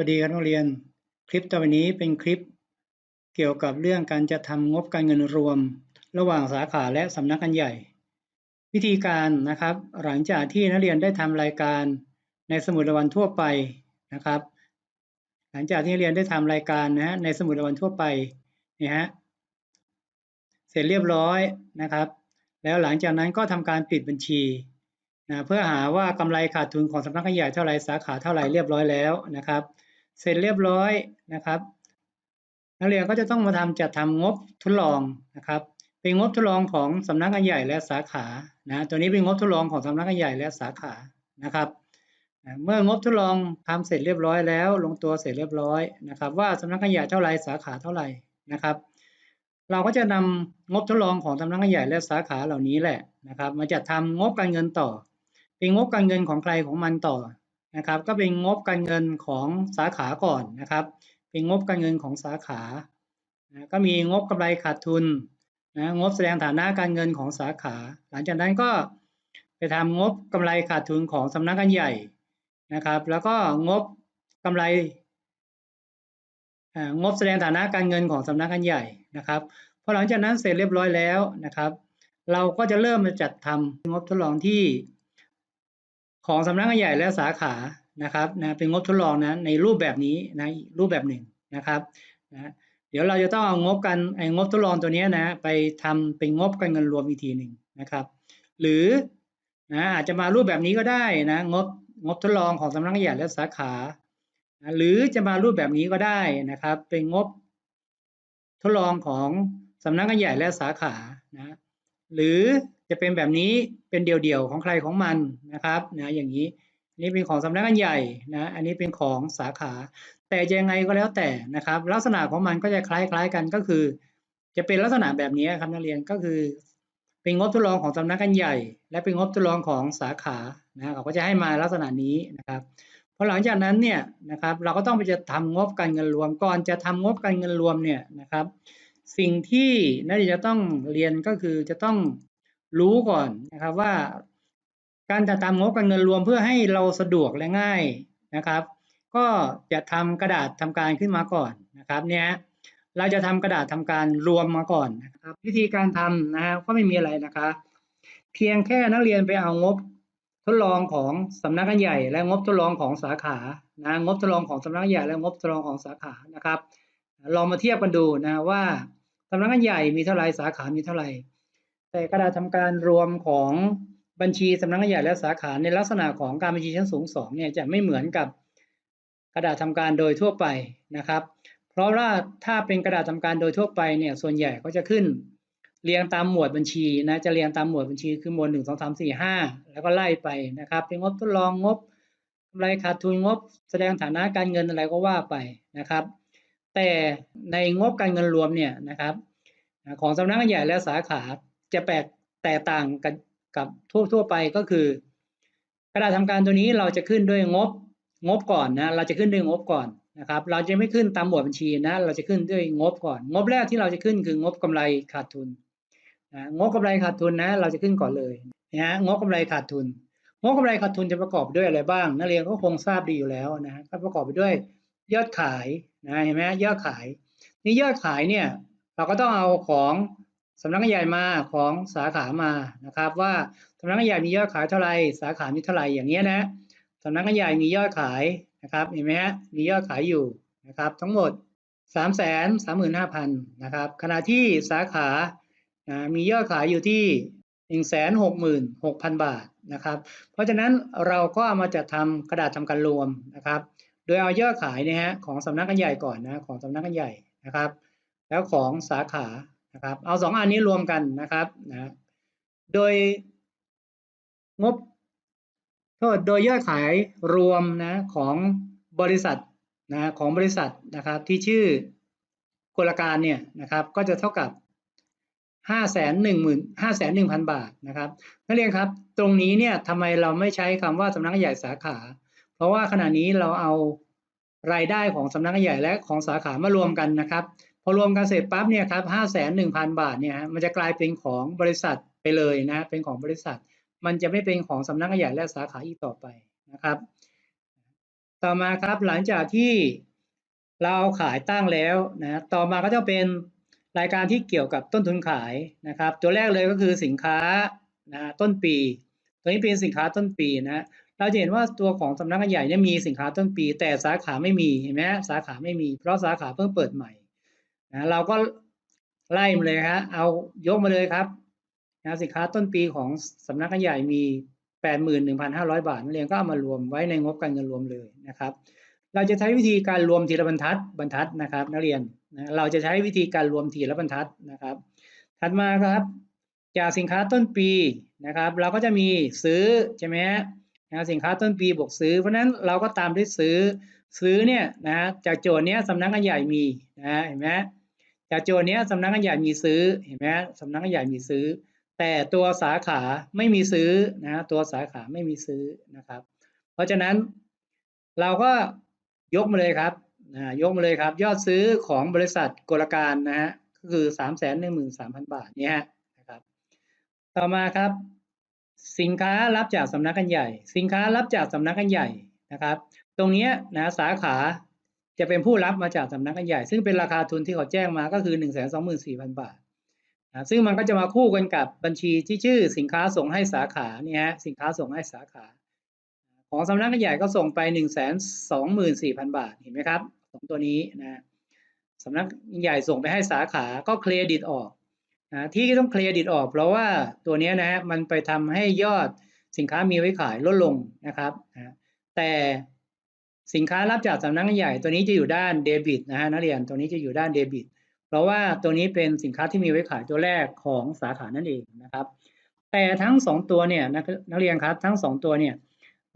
วัสดีครับนักเรียน คลิปต่อไปนี้เป็นคลิปเกี่ยวกับเรื่องการจะทำงบการเงินรวม ระหว่างสาขาและสำนักงานใหญ่ วิธีการนะครับ หลังจากที่นักเรียนได้ทำรายการในสมุดรายวันทั่วไปนะครับ หลังจากที่นักเรียนได้ทำรายการนะฮะในสมุดรายวันทั่วไปเนี่ยฮะเสร็จเรียบร้อยนะครับ แล้วหลังจากนั้นก็ทำการปิดบัญชีนะเพื่อหาว่ากำไรขาดทุนของสำนักงานใหญ่เท่าไรสาขาเท่าไรเรียบร้อยแล้วนะครับ เสร็จเรียบร้อยนะครับ นักเรียนก็จะต้องมาทำจัดทำงบทดลองนะครับ เป็นงบทดลองของสำนักงานใหญ่และสาขานะตัวนี้เป็นงบทดลองของสำนักงานใหญ่และสาขานะครับเมื่องบทดลองทำเสร็จเรียบร้อยแล้ว ลงตัวเสร็จเรียบร้อยนะครับ ว่าสำนักงานใหญ่เท่าไรสาขาเท่าไหร่นะครับ เราก็จะนำงบทดลองของสำนักงานใหญ่และสาขาเหล่านี้แหละนะครับ มาจัดทำงบการเงินต่อ เป็นงบการเงินของใครของมันต่อ นะครับ ก็เป็นงบการเงินของสาขาก่อนนะครับ เป็นงบการเงินของสาขานะก็มีงบกำไรขาดทุนนะงบแสดงฐานะการเงินของสาขา หลังจากนั้นก็ไปทำงบกำไรขาดทุนของสำนักงานใหญ่นะครับ แล้วก็งบกำไรงบแสดงฐานะการเงินของสำนักงานใหญ่นะครับพอหลังจากนั้นเสร็จเรียบร้อยแล้วนะครับ เราก็จะเริ่มมาจัดทำงบทดลองที่ ของสำนักงานใหญ่และสาขานะครับนะเป็นงบทดลองนะในรูปแบบนี้นะรูปแบบหนึ่งนะครับนะเดี๋ยวเราจะต้องเอางบกันไอ้งบทดลองตัวนี้นะไปทำเป็นงบการเงินรวมอีกทีหนึ่งนะครับ หรือนะอาจจะมารูปแบบนี้ก็ได้นะงบงบทดลองของสำนักงานใหญ่และสาขานะหรือจะมารูปแบบนี้ก็ได้นะครับ เป็นงบทดลองของสำนักงานใหญ่และสาขานะหรือ จะเป็นแบบนี้เป็นเดี่ยวๆของใครของมันนะครับนะอย่างนี้นี่เป็นของสำนักงานใหญ่นะอันนี้เป็นของสาขา แต่ยังไงก็แล้วแต่นะครับ ลักษณะของมันก็จะคล้ายๆกันก็คือ จะเป็นลักษณะแบบนี้ครับนักเรียนก็คือ เป็นงบทดลองของสำนักงานใหญ่ และเป็นงบทดลองของสาขานะเขาก็จะให้มาลักษณะนี้นะครับพอหลังจากนั้นเนี่ยนะครับเราก็ต้องไปจะทำงบการเงินรวมก่อนจะทำงบการเงินรวมเนี่ยนะครับ สิ่งที่นักเรียนจะต้องเรียนก็คือจะต้อง รู้ก่อนนะครับว่า การจัดทำงบการเงินรวมเพื่อให้เราสะดวกและง่ายนะครับ ก็จะทำกระดาษทำการขึ้นมาก่อนนะครับ เนี่ยเราจะทำกระดาษทำการรวมมาก่อนนะครับ วิธีการทำนะครับก็ไม่มีอะไรนะคะ เพียงแค่นักเรียนไปเอางบทดลองของสำนักงานใหญ่ และงบทดลองของสาขานะงบทดลองของสำนักงานใหญ่และงบทดลองของสาขานะครับลองมาเทียบกันดูนะว่าสำนักงานใหญ่มีเท่าไรสาขามีเท่าไหร่ แต่กระดาษทำการรวมของบัญชีสำนักงานใหญ่และสาขาในลักษณะของการบัญชีชั้นสูงสองเนี่ยจะไม่เหมือนกับกระดาษทำการโดยทั่วไปนะครับ เพราะว่าถ้าเป็นกระดาษทำการโดยทั่วไปเนี่ยส่วนใหญ่ก็จะขึ้นเรียงตามหมวดบัญชีนะจะเรียงตามหมวดบัญชีคือหมวดหนึ่งสองสามสี่ห้าแล้วก็ไล่ไปนะครับเป็นงบทดลองงบกำไรขาดทุนงบ แสดงฐานะการเงินอะไรก็ว่าไปนะครับ แต่ในงบการเงินรวมเนี่ยนะครับของสำนักงานใหญ่และสาขา จะแปลกแตกต่างกันกับทั่วทั่วไปก็คือกระดาษทำการตัวนี้เราจะขึ้นด้วยงบงบก่อนนะเราจะขึ้นด้วยงบก่อนนะครับ เราจะไม่ขึ้นตามหมวดบัญชีนะ เราจะขึ้นด้วยงบก่อน งบแรกที่เราจะขึ้นคืองบกำไรขาดทุนนะงบกำไรขาดทุนนะ เราจะขึ้นก่อนเลยนะงบกำไรขาดทุนงบกำไรขาดทุนจะประกอบด้วยอะไรบ้างนักเรียนก็คงทราบดีอยู่แล้วนะก็ประกอบไปด้วยยอดขายนะเห็นไหมยอดขายนี่ยอดขายเนี่ยเราก็ต้องเอาของ สำนักงานใหญ่มาของสาขามานะครับ ว่าสำนักงานใหญ่มียอดขายเท่าไรสาขามีเท่าไรอย่างเงี้ยนะสำนักงานใหญ่มียอดขายนะครับเห็นไหมฮะมียอดขายอยู่นะครับทั้งหมด3ามแสนสามหมื่นห้าพันนะครับขณะที่สาขามียอดขายอยู่ที่หนึ่งแสนหกหมื่นหกพันบาทนะครับเพราะฉะนั้นเราก็เอามาจัดทำกระดาษทำการรวมนะครับ โดยเอายอดขายเนี่ยฮะของสำนักงานใหญ่ก่อนนะของสำนักงานใหญ่นะครับ แล้วของสาขา นะครับเอาสองอันนี้รวมกันนะครับนะโดยงบโทษโดยยอดขายรวมนะของบริษัทนะของบริษัทนะครับที่ชื่อกลการเนี่ยนะครับก็จะเท่ากับห้าแสนหนึ่งหมื่นห้าแสนหนึ่งพันบาทนะครับนักเรียนครับตรงนี้เนี่ยทำไมเราไม่ใช้คำว่าสำนักใหญ่สาขา เพราะว่าขณะนี้เราเอารายได้ของสำนักใหญ่และของสาขามารวมกันนะครับ อรวมกันเสร็จปั๊บเนี่ยครับห้าแสนหนึ่งพันบาทเนี่ยมันจะกลายเป็นของบริษัทไปเลยนะเป็นของบริษัท มันจะไม่เป็นของสำนักงานใหญ่และสาขาอีกต่อไปนะครับ ต่อมาครับหลังจากที่เราเอาขายตั้งแล้วนะต่อมาก็จะเป็นรายการที่เกี่ยวกับต้นทุนขายนะครับ ตัวแรกเลยก็คือสินค้านะต้นปี ตัวนี้เป็นสินค้าต้นปีนะเราจะเห็นว่าตัวของสำนักงานใหญ่เนี่ยมีสินค้าต้นปี แต่สาขาไม่มีเห็นไหมสาขาไม่มี เพราะสาขาเพิ่งเปิดใหม่ นะเราก็ไล่มาเลยครับเอายกมาเลยครับนะสินค้าต้นปีของสำนักงานใหญ่มี 81,500 บาทนักเรียนก็เอามารวมไว้ในงบการเงินรวมเลยนะครับ เราจะใช้วิธีการรวมทีละบรรทัดบรรทัดนะครับ นักเรียนนะเราจะใช้วิธีการรวมทีละบรรทัดนะครับ ถัดมาครับ จากสินค้าต้นปีนะครับ เราก็จะมีซื้อใช่ไหมฮะนะสินค้าต้นปีบวกซื้อ เพราะฉะนั้นเราก็ตามด้วยซื้อซื้อเนี่ยนะจากโจทย์เนี้ยสำนักงานใหญ่มีนะเห็นไหม จากโจเนี้ยสำนักงานใหญ่มีซื้อเห็นไหมสำนักงานใหญ่มีซื้อ แต่ตัวสาขาไม่มีซื้อนะตัวสาขาไม่มีซื้อนะครับ เพราะฉะนั้นเราก็ยกมาเลยครับนะยกมาเลยครับ ยอดซื้อของบริษัทกลการนะฮะก็คือสามแสนหนึ่งหมื่นสามพันบาทเนี่ยนะครับ ต่อมาครับ สินค้ารับจากสำนักงานใหญ่ สินค้ารับจากสำนักงานใหญ่นะครับ ตรงนี้นะสาขา จะเป็นผู้รับมาจากสำนักงานใหญ่ ซึ่งเป็นราคาทุนที่เขาแจ้งมาก็คือหนึ่งแสนสองหมื่นสี่พันบาทนะซึ่งมันก็จะมาคู่กันกับบัญชีที่ชื่อสินค้าส่งให้สาขาเนี่ยฮะสินค้าส่งให้สาขา ของสำนักงานใหญ่ก็ส่งไปหนึ่งแสนสองหมื่นสี่พันบาทเห็นไหมครับสองตัวนี้นะสำนักใหญ่ส่งไปให้สาขาก็เครดิตออกนะที่ต้องเครดิตออก เพราะว่าตัวนี้นะฮะมันไปทำให้ยอดสินค้ามีไว้ขายลดลงนะครับนะแต่ สินค้ารับจากสำนักงานใหญ่ตัวนี้จะอยู่ด้านเดบิตนะฮะนักเรียนตัวนี้จะอยู่ด้านเดบิต เพราะว่าตัวนี้เป็นสินค้าที่มีไว้ขายตัวแรกของสาขานั่นเองนะครับ แต่ทั้งสองตัวเนี่ยนักนักเรียนครับทั้งสองตัวเนี่ย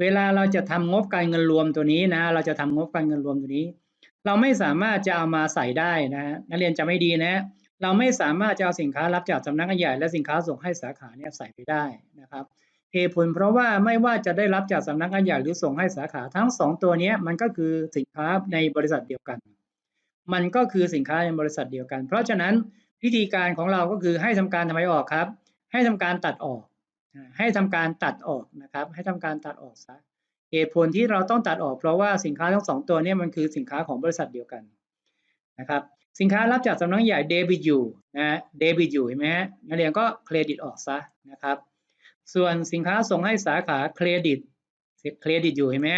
เวลาเราจะทำงบการเงินรวมตัวนี้นะเราจะทำงบการเงินรวมตัวนี้ เราไม่สามารถจะเอามาใส่ได้นะนักเรียนจะไม่ดีนะ เราไม่สามารถจะเอาสินค้ารับจากสำนักงานใหญ่และสินค้าส่งให้สาขาเนี่ยใส่ไปได้นะครับ เหตุผลเพราะว่าไม่ว่าจะได้รับจากสำนักงานใหญ่หรือส่งให้สาขาทั้งสองตัวนี้มันก็คือสินค้าในบริษัทเดียวกัน มันก็คือสินค้าในบริษัทเดียวกัน เพราะฉะนั้นวิธีการของเราก็คือให้ทำการทำไมออกครับ ให้ทำการตัดออก ให้ทำการตัดออกนะครับ ให้ทำการตัดออกซะเหตุผลที่เราต้องตัดออกเพราะว่าสินค้าทั้งสองตัวนี้มันคือสินค้าของบริษัทเดียวกันนะครับสินค้ารับจากสำนักใหญ่เดบิตอยู่นะเดบิตอยู่เห็นไหมฮะนักเรียนก็เครดิตออกซะนะครับ ส่วนสินค้าส่งให้สาขาเครดิตเครดิตอยู่เห็นไหม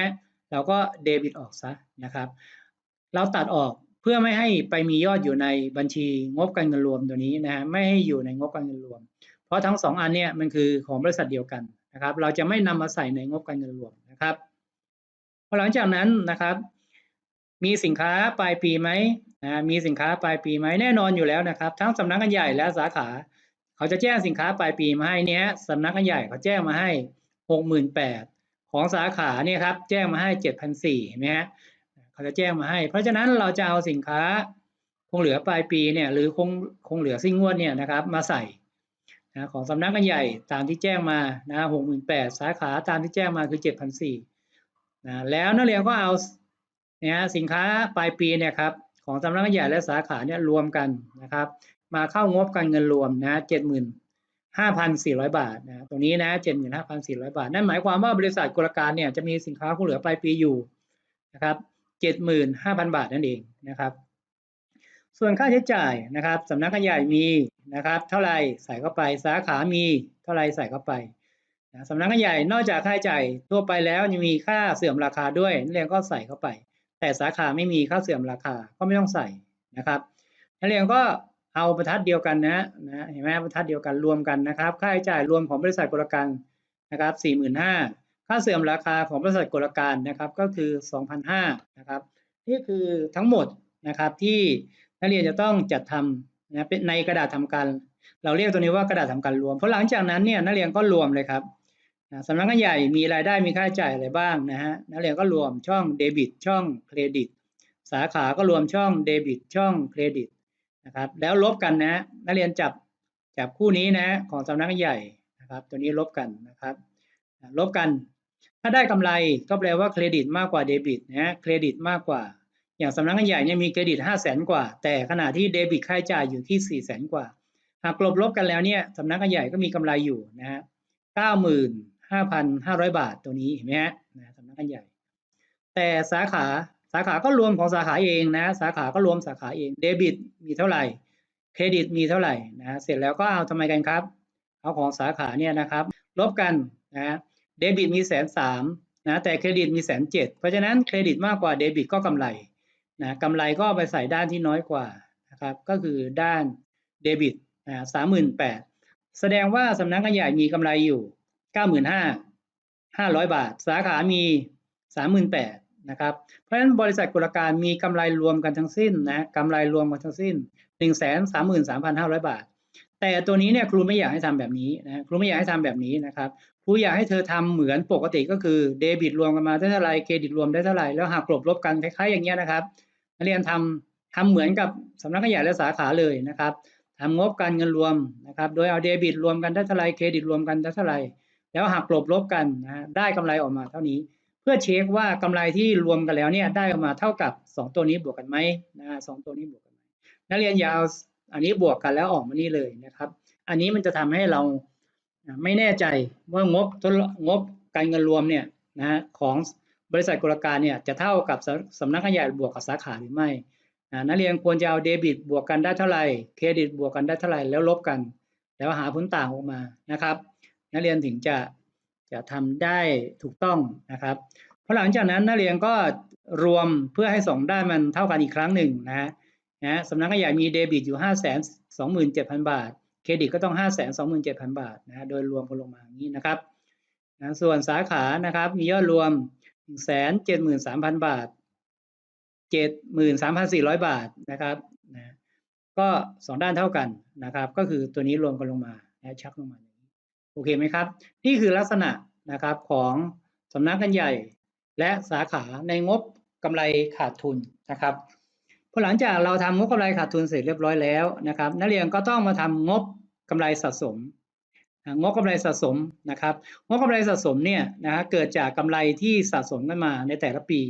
เราก็เดบิตออกซะนะครับ เราตัดออกเพื่อไม่ให้ไปมียอดอยู่ในบัญชีงบการเงินรวมตัวนี้นะฮะไม่ให้อยู่ในงบการเงินรวม เพราะทั้งสองอันเนี่ยมันคือของบริษัทเดียวกันนะครับ เราจะไม่นำมาใส่ในงบการเงินรวมนะครับพอหลังจากนั้นนะครับ มีสินค้าปลายปีไหมนะมีสินค้าปลายปีไหมแน่นอนอยู่แล้วนะครับ ทั้งสำนักงานใหญ่และสาขา เขาจะแจ้งสินค้าปลายปีมาให้เนี้ยสำนักงานใหญ่เขาแจ้งมาให้หกหมื่นแปดของสาขาเนี่ยครับแจ้งมาให้เจ็ดพันสี่เห็นไหมฮะเขาจะแจ้งมาให้ เพราะฉะนั้นเราจะเอาสินค้าคงเหลือปลายปีเนี่ยหรือคงคงเหลือสิ้นงวดเนี่ยนะครับมาใส่นะของสำนักงานใหญ่ตามที่แจ้งมานะหกหมื่นแปดสาขาตามที่แจ้งมาคือเจ็ดพันสี่นะแล้วนักเรียนก็เอาเนี่ยสินค้าปลายปีเนี่ยครับของสำนักงานใหญ่และสาขาเนี่ยรวมกันนะครับ มาเข้างบการเงินรวมนะเจ็ดหมื่นห้าพันสี่ร้อยบาทนะตรงนี้นะเจ็ดหมื่นห้าพันสี่ร้อยบาท นั่นหมายความว่าบริษัทกุลการเนี่ยจะมีสินค้าคงเหลือปลายปีอยู่นะครับเจ็ดหมื่นห้าพันบาทนั่นเองนะครับ ส่วนค่าใช้จ่ายนะครับสำนักงานใหญ่มีนะครับ เท่าไรใส่เข้าไปสาขามีเท่าไรใส่เข้าไปสำนักงานใหญ่นอกจากค่าใช้จ่ายทั่วไปแล้วยังมีค่าเสื่อมราคาด้วยนักเรียนก็ใส่เข้าไป แต่สาขาไม่มีค่าเสื่อมราคาก็ไม่ต้องใส่นะครับนักเรียนก็ เอาบรรทัดเดียวกันนะนะเห็นไหมบรรทัดเดียวกันรวมกันนะครับ ค่าใช้จ่ายรวมของบริษัทกลการนะครับสี่หมื่นห้าค่าเสื่อมราคาของบริษัทกลการนะครับก็คือสองพันห้านะครับนี่คือทั้งหมดนะครับที่นักเรียนจะต้องจัดทำนะเป็นในกระดาษทำการเราเรียกตัวนี้ว่ากระดาษทำการรวมเพราะหลังจากนั้นเนี่ยนักเรียนก็รวมเลยครับสำนักงานใหญ่มีรายได้มีค่าใช้จ่ายอะไรบ้างนะฮะนักเรียนก็รวมช่องเดบิตช่องเครดิต สาขาก็รวมช่องเดบิตช่องเครดิต นะครับ แล้วลบกันนะ นักเรียนจับจับคู่นี้นะ ของสำนักใหญ่นะครับ ตัวนี้ลบกันนะครับลบกัน ถ้าได้กำไรก็แปลว่าเครดิตมากกว่าเดบิตนะเครดิตมากกว่า อย่างสำนักใหญ่เนี่ยมีเครดิตห้าแสนกว่า แต่ขณะที่เดบิตค่าใช้จ่ายอยู่ที่สี่แสนกว่า หากลบลบกันแล้วเนี่ยสำนักใหญ่ก็มีกำไรอยู่นะฮะเก้าหมื่นห้าพันห้าร้อยบาทตัวนี้เห็นไหมฮะสำนักใหญ่ แต่สาขา สาขาก็รวมของสาขาเองนะสาขาก็รวมสาขาเองเดบิตมีเท่าไหร่เครดิตมีเท่าไหร่นะเสร็จแล้วก็เอาทำไมกันครับ เอาของสาขาเนี่ยนะครับลบกันนะเดบิตมีแสนสามนะแต่เครดิตมีแสนเจ็ดเพราะฉะนั้นเครดิตมากกว่าเดบิตก็กำไรนะกำไรก็ไปใส่ด้านที่น้อยกว่านะครับก็คือด้านเดบิตนะสามหมื่นแปดแสดงว่าสำนักงานใหญ่มีกำไรอยู่เก้าหมื่นห้าห้าร้อยบาท สาขามีสามหมื่นแปด นะครับ เพราะฉะนั้นบริษัทกุลการมีกำไรรวมกันทั้งสิ้นนะกำไรรวมกันทั้งสิ้นหนึ่งแสนสามหมื่นสามพันห้าร้อยบาท แต่ตัวนี้เนี่ยครูไม่อยากให้ทำแบบนี้นะครูไม่อยากให้ทำแบบนี้นะครับครูอยากให้เธอทำเหมือนปกติก็คือเดบิตรวมกันมาได้เท่าไรเครดิตรวมได้เท่าไรแล้วหักกลบลบกันคล้ายๆอย่างเงี้ยนะครับนักเรียนทำทำเหมือนกับสำนักงานใหญ่และสาขาเลยนะครับทำงบการเงินรวมนะครับ โดยเอาเดบิตรวมกันได้เท่าไรเครดิตรวมกันได้เท่าไรแล้วหักกลบลบกันนะได้กำไรออกมาเท่านี้ เพื่อเช็คว่ากำไรที่รวมกันแล้วเนี่ยได้ออกมาเท่ากับ 2 ตัวนี้บวกกันไหมนะสองตัวนี้บวกกันไหมนักเรียนอย่าเอาอันนี้บวกกันแล้วออกมานี่เลยนะครับ อันนี้มันจะทำให้เราไม่แน่ใจว่างบงบการเงินรวมเนี่ยนะของบริษัทกุลการเนี่ยจะเท่ากับสำนักงานใหญ่บวกกับสาขาหรือไม่นักเรียนควรจะเอาเดบิตบวกกันได้เท่าไหร่เครดิตบวกกันได้เท่าไหร่แล้วลบกัน แล้วหาผลต่างออกมานะครับ นักเรียนถึงจะ จะทำได้ถูกต้องนะครับพอหลังจากนั้นนักเรียนก็รวมเพื่อให้สองด้านมันเท่ากันอีกครั้งหนึ่งนะนะสำนักงานใหญ่มีเดบิตอยู่ห้าแสนสองหมื่นเจ็ดพันบาท เครดิตก็ต้องห้าแสนสองหมื่นเจ็ดพันบาทนะโดยรวมกันลงมาอย่างนี้นะครับนะส่วนสาขานะครับมียอดรวมหนึ่งแสนเจ็ดหมื่นสามพันบาทเจ็ดหมื่นสามพันสี่ร้อยบาทนะครับนะก็สองด้านเท่ากันนะครับ ก็คือตัวนี้รวมกันลงมานะชักลงมา โอเคไหมครับ นี่คือลักษณะนะครับของสำนักงานใหญ่ และสาขาในงบกำไรขาดทุนนะครับพอหลังจากเราทำงบกำไรขาดทุนเสร็จเรียบร้อยแล้วนะครับ นักเรียนก็ต้องมาทำงบกำไรสะสมงบกำไรสะสมนะครับงบกำไรสะสมเนี่ยนะฮะเกิดจากกำไรที่สะสมกันมาในแต่ละปี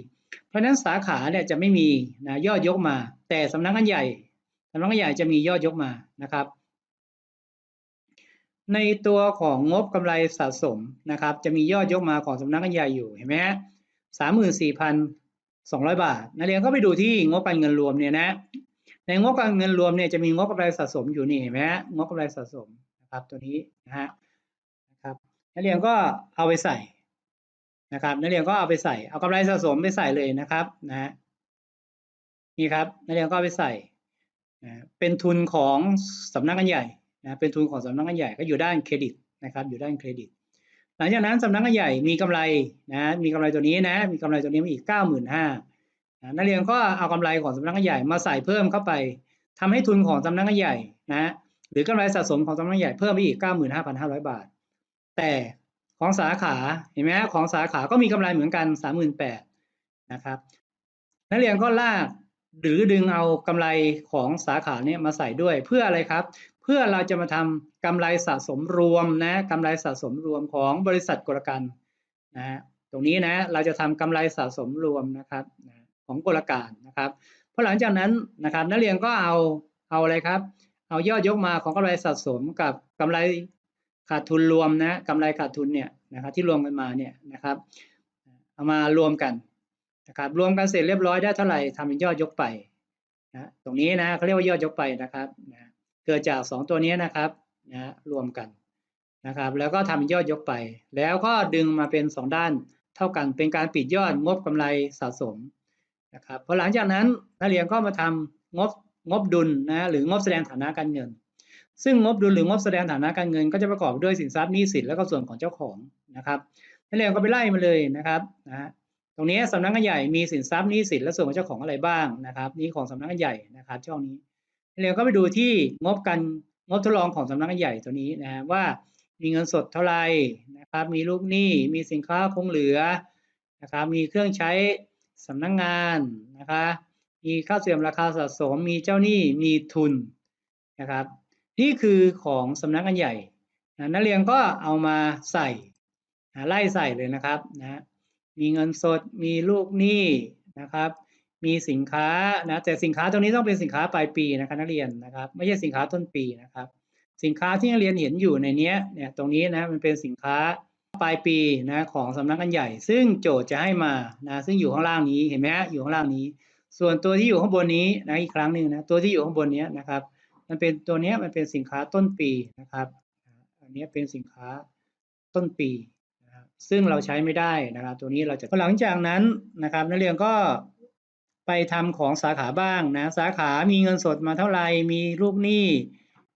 เพราะฉะนั้นสาขาเนี่ยจะไม่มีนะยอดยกมา แต่สำนักงานใหญ่สำนักงานใหญ่จะมียอดยกมานะครับ ในตัวของงบกำไรสะสมนะครับ จะมียอดยกมาของสำนักงานใหญ่อยู่เห็นไหมฮะสามหมื่นสี่พันสองร้อยบาท นักเรียนก็ไปดูที่งบการเงินรวมเนี่ยนะ ในงบการเงินรวมเนี่ยจะมีงบกำไรสะสมอยู่นี่เห็นไหมฮะงบกำไรสะสมนะครับตัวนี้นะฮะนะครับนักเรียนก็เอาไปใส่นะครับนักเรียนก็เอาไปใส่ เอากำไรสะสมไปใส่เลยนะครับนะฮะนี่ครับนักเรียนก็ไปใส่เป็นทุนของสำนักงานใหญ่ นะเป็นทุนของสำนักงานใหญ่ก็อยู่ด้านเครดิตนะครับอยู่ด้านเครดิต หลังจากนั้นสำนักงานใหญ่มีกำไรนะมีกำไรตัวนี้นะมีกำไรตัวนี้มาอีกเก้าหมื่นห้านักเรียนก็เอากำไรของสำนักงานใหญ่มาใส่เพิ่มเข้าไปทำให้ทุนของสำนักงานใหญ่นะหรือกำไรสะสมของสำนักงานใหญ่เพิ่มไปอีกเก้าหมื่นห้าพันห้าร้อยบาท แต่ของสาขาเห็นไหมของสาขาก็มีกำไรเหมือนกันสามหมื่นแปดนะครับนักเรียนก็ลากหรือดึงเอากำไรของสาขาเนี่ยมาใส่ด้วยเพื่ออะไรครับ เพื่อเราจะมาทำกำไรสะสมรวมนะกำไรสะสมรวมของบริษัทกลกันนะตรงนี้นะเราจะทำกำไรสะสมรวมนะครับของกลการนะครับพอหลังจากนั้นนะครับนักเรียนก็เอาเอาอะไรครับ เอายอดยกมาของกำไรสะสมกับกำไรขาดทุนรวมนะกำไรขาดทุนเนี่ยนะครับที่รวมกันมาเนี่ยนะครับเอามารวมกันนะครับรวมกันเสร็จเรียบร้อยได้เท่าไหร่ทำเป็นยอดยกไปนะตรงนี้นะเขาเรียกว่ายอดยกไปนะครับนะ เกิดจาก 2 ตัวนี้นะครับนะรวมกันนะครับ แล้วก็ทำยอดยกไป แล้วก็ดึงมาเป็น 2 ด้านเท่ากันเป็นการปิดยอดงบกำไรสะสมนะครับพอหลังจากนั้นนักเรียนก็มาทำงบงบดุลนะหรืองบแสดงฐานะการเงิน ซึ่งงบดุลหรืองบแสดงฐานะการเงิน ก็จะประกอบด้วยสินทรัพย์หนี้สินแล้วก็ส่วนของเจ้าของนะครับนักเรียนก็ไปไล่มาเลยนะครับนะตรงนี้สำนักงานใหญ่มีสินทรัพย์หนี้สินและส่วนของเจ้าของอะไรบ้างนะครับนี่ของสำนักงานใหญ่นะครับช่องนี้ เราก็ไปดูที่งบกันงบทดลองของสำนักงานใหญ่ตัวนี้นะว่ามีเงินสดเท่าไหร่นะครับ มีลูกหนี้มีสินค้าคงเหลือนะครับ มีเครื่องใช้สำนักงงานนะคะมีค่าเสื่อมราคาสะสม มีเจ้าหนี้มีทุนนะครับ นี่คือของสำนักงานใหญ่นะนักเรียนก็เอามาใส่ไล่ใส่เลยนะครับนะมีเงินสดมีลูกหนี้นะครับ มีสินค้านะแต่สินค้าตรงนี้ต้องเป็นสินค้าปลายปีนะครับนักเรียนนะครับ ไม่ใช่สินค้าต้นปีนะครับ สินค้าที่นักเรียนเห็นอยู่ในนี้เนี่ยตรงนี้นะมันเป็นสินค้าปลายปีนะของสำนักงานใหญ่ ซึ่งโจทย์จะให้มานะซึ่งอยู่ข้างล่างนี้เห็นไหมฮะอยู่ข้างล่างนี้ ส่วนตัวที่อยู่ข้างบนนี้นะอีกครั้งหนึ่งนะตัวที่อยู่ข้างบนนี้นะครับ มันเป็นตัวเนี้ยมันเป็นสินค้าต้นปีนะครับอันนี้เป็นสินค้าต้นปีนะครับซึ่งเราใช้ไม่ได้นะครับ ตัวนี้เราจะหลังจากนั้นนะครับนักเรียนก็ ไปทำของสาขาบ้างนะสาขามีเงินสดมาเท่าไหร่มีลูกหนี้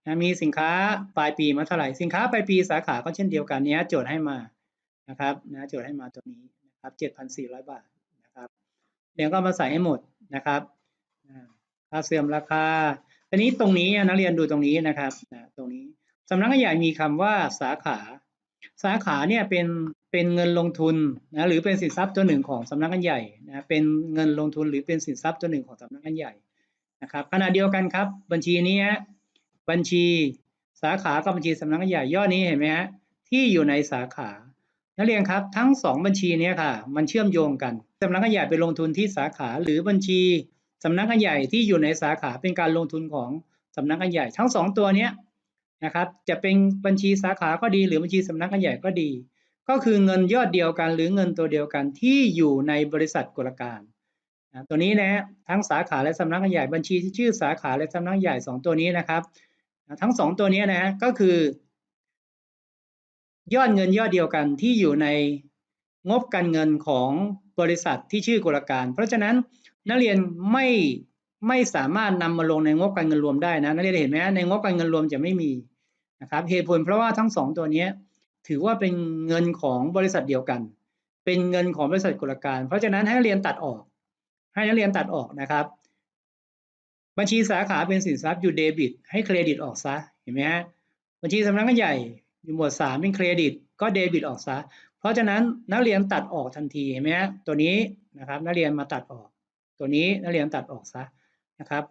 นะมีสินค้าปลายปีมาเท่าไหร่สินค้าปลายปีสาขาก็เช่นเดียวกันเนี้ยโจทย์ให้มานะครับนะโจทย์ให้มาตัวนี้นะครับ7,400บาทนะครับเรียนก็มาใส่ให้หมดนะครับค่าเสื่อมราคาทีนี้ตรงนี้นักเรียนดูตรงนี้นะครับนะตรงนี้สำนักงานใหญ่มีคำว่าสาขา สาขาเนี่ยเป็น เป็นเงินลงทุนนะหรือเป็นสินทรัพย์ตัวหนึ่งของสำนักงานใหญ่นะเป็นเงินลงทุนหรือเป็นสินทรัพย์ตัวหนึ่งของสำนักงานใหญ่นะครับขณะเดียวกันครับ บัญชีนี้บัญชีสาขากับบัญชีสำนักงานใหญ่ย่อนี้เห็นไหมฮะที่อยู่ในสาขา นักเรียนครับทั้งสองบัญชีนี้ค่ะ มันเชื่อมโยงกันสำนักงานใหญ่ไปลงทุนที่สาขาหรือบัญชีสำนักงานใหญ่ที่อยู่ในสาขาเป็นการลงทุนของสำนักงานใหญ่ ทั้งสองตัวนี้นะครับจะเป็นบัญชีสาขาก็ดี หรือบัญชีสำนักงานใหญ่ก็ดี ก็คือเงินยอดเดียวกันหรือเงินตัวเดียวกันที่อยู่ในบริษัทกุลการนะตัวนี้นะทั้งสาขาและสำนักงานใหญ่บัญชีที่ชื่อสาขาและสำนักใหญ่สองตัวนี้นะครับทั้งสองตัวนี้นะก็คือยอดเงินยอดเดียวกันที่อยู่ในงบการเงินของบริษัทที่ชื่อกุลการ เพราะฉะนั้นนักเรียนไม่ไม่สามารถนำมาลงในงบการเงินรวมได้นะนักเรียนเห็นไหมในงบการเงินรวมจะไม่มีนะครับเหตุผลเพราะว่าทั้งสองตัวนี้ ถือว่าเป็นเงินของบริษัทเดียวกัน เป็นเงินของบริษัทกุลการ เพราะฉะนั้นให้นักเรียนตัดออก ให้นักเรียนตัดออกนะครับ บัญชีสาขาเป็นสินทรัพย์อยู่เดบิต ให้เครดิตออกซะเห็นไหมฮะบัญชีสำนักงานใหญ่อยู่หมวดสามเป็นเครดิต ก็เดบิตออกซะเพราะฉะนั้นนักเรียนตัดออกทันทีเห็นไหมฮะตัวนี้นะครับนักเรียนมาตัดออก ตัวนี้นักเรียนตัดออกซะนะครับ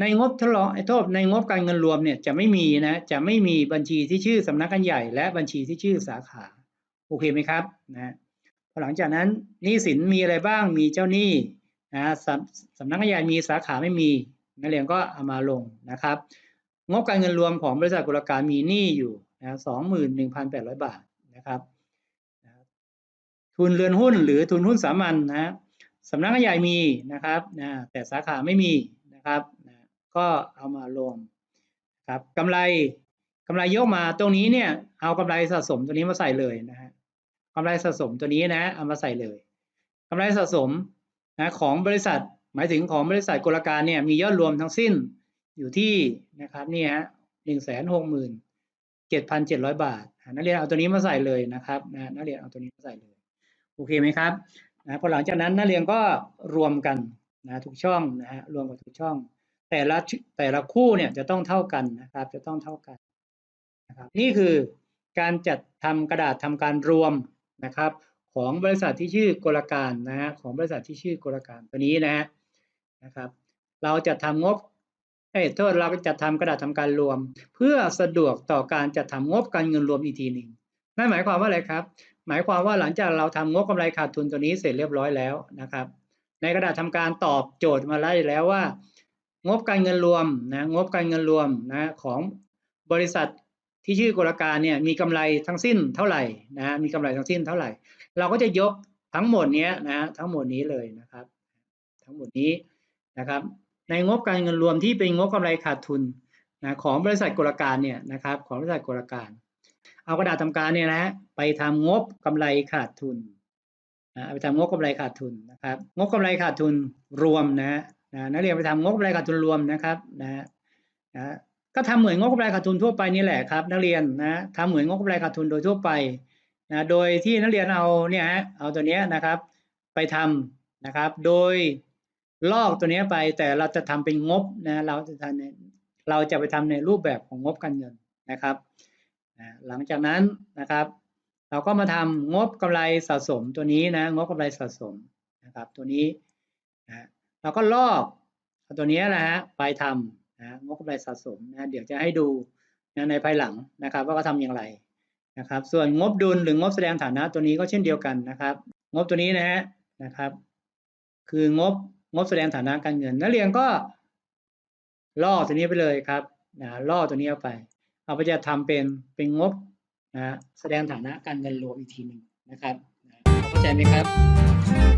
ในงบทดลองไอ้โทษในงบการเงินรวมเนี่ยจะไม่มีนะจะไม่มีบัญชีที่ชื่อสำนักงานใหญ่ และบัญชีที่ชื่อสาขาโอเคไหมครับนะพอหลังจากนั้นหนี้สินมีอะไรบ้างมีเจ้าหนี้นะสำสำนักงานใหญ่มีสาขาไม่มีนักเรียนก็เอามาลงนะครับ งบการเงินรวมของบริษัทกุลการมีหนี้อยู่นะสองหมื่นหนึ่งพันแปดร้อยบาทนะครับทุนเรือนหุ้นหรือทุนหุ้นสามัญนนะสำนักงานใหญ่มีนะครับนะแต่สาขาไม่มีนะครับ ก็เอามารวมครับกำไรกำไรยกมาตรงนี้เนี่ย เอากำไรสะสมตัวนี้มาใส่เลยนะฮะกำไรสะสมตัวนี้นะ เอามาใส่เลยกำไรสะสมนะของบริษัทหมายถึงของบริษัทกลการเนี่ยมียอดรวมทั้งสิ้นอยู่ที่นะครับนี่ฮะหนึ่งแสนหกหมื่นเจ็ดพันเจ็ดร้อยบาทนักเรียนเอาตัวนี้มาใส่เลยนะครับนะนักเรียนเอาตัวนี้มาใส่เลยโอเคไหมครับนะพอหลังจากนั้นนักเรียนก็รวมกันนะทุกช่องนะฮะรวมกับทุกช่อง แต่ละแต่ละคู่เนี่ยจะต้องเท่ากันนะครับ จะต้องเท่ากันนะครับนี่คือการจัดทำกระดาษทำการรวมนะครับ ของบริษัทที่ชื่อกลการนะฮะของบริษัทที่ชื่อกลการตัวนี้นะนะครับ เราจะทำงบเอ้โทษเราจะทำกระดาษทำการรวม เพื่อสะดวกต่อการจัดทำงบการเงินรวมอีกทีหนึ่งนั่นหมายความว่าอะไรครับ หมายความว่าหลังจากเราทำงบกำไรขาดทุนตัวนี้เสร็จเรียบร้อยแล้วนะครับ ในกระดาษทำการตอบโจทย์มาได้แล้วว่า งบการเงินรวมนะงบการเงินรวมนะของบริษัทที่ชื่อกลการเนี่ยมีกำไรทั้งสิ้นเท่าไหร่นะมีกำไรทั้งสิ้นเท่าไหร่ เราก็จะยกทั้งหมดนี้นะทั้งหมดนี้เลยนะครับ ทั้งหมดนี้นะครับ ในงบการเงินรวมที่เป็นงบกำไรขาดทุนนะของบริษัทกลการเนี่ยนะครับของบริษัทกลการ เอากระดาษทำการเนี่ยนะไปทำงบกำไรขาดทุนนะไปทำงบกำไรขาดทุนนะครับ งบกำไรขาดทุนรวมนะ นะนักเรียนไปทำงบกำไรขาดทุนรวมนะครับนะนะก็ทำเหมือนงบกำไรขาดทุนทั่วไปนี่แหละครับ นักเรียนนะทำเหมือนงบกำไรขาดทุนโดยทั่วไปนะโดยที่นักเรียนเอาเนี่ยฮะเอาตัวนี้นะครับ ไปทำนะครับ โดยลอกตัวนี้ไปแต่เราจะทำเป็นงบนะเราจะทำในเราจะไปทำในรูปแบบของงบการเงินนะครับนะหลังจากนั้นนะครับ เราก็มาทำงบกำไรสะสมตัวนี้นะงบกำไรสะสมนะครับ ตัวนี้นะ เราก็ลอกตัวนี้นะฮะไปทำนะงบกำไรสะสมนะเดี๋ยวจะให้ดูนะในภายหลังนะครับ ว่าเขาทำอย่างไรนะครับ ส่วนงบดุลหรืองบแสดงฐานะตัวนี้ก็เช่นเดียวกันนะครับ งบตัวนี้นะฮะนะครับ คืองบงบแสดงฐานะการเงิน นักเรียนก็ล่อตัวนี้ไปเลยครับนะล่อตัวนี้เอาไป เอาไปจะทำเป็นเป็นงบนะแสดงฐานะการเงินรวมอีกทีหนึ่งนะครับเข้าใจไหมครับ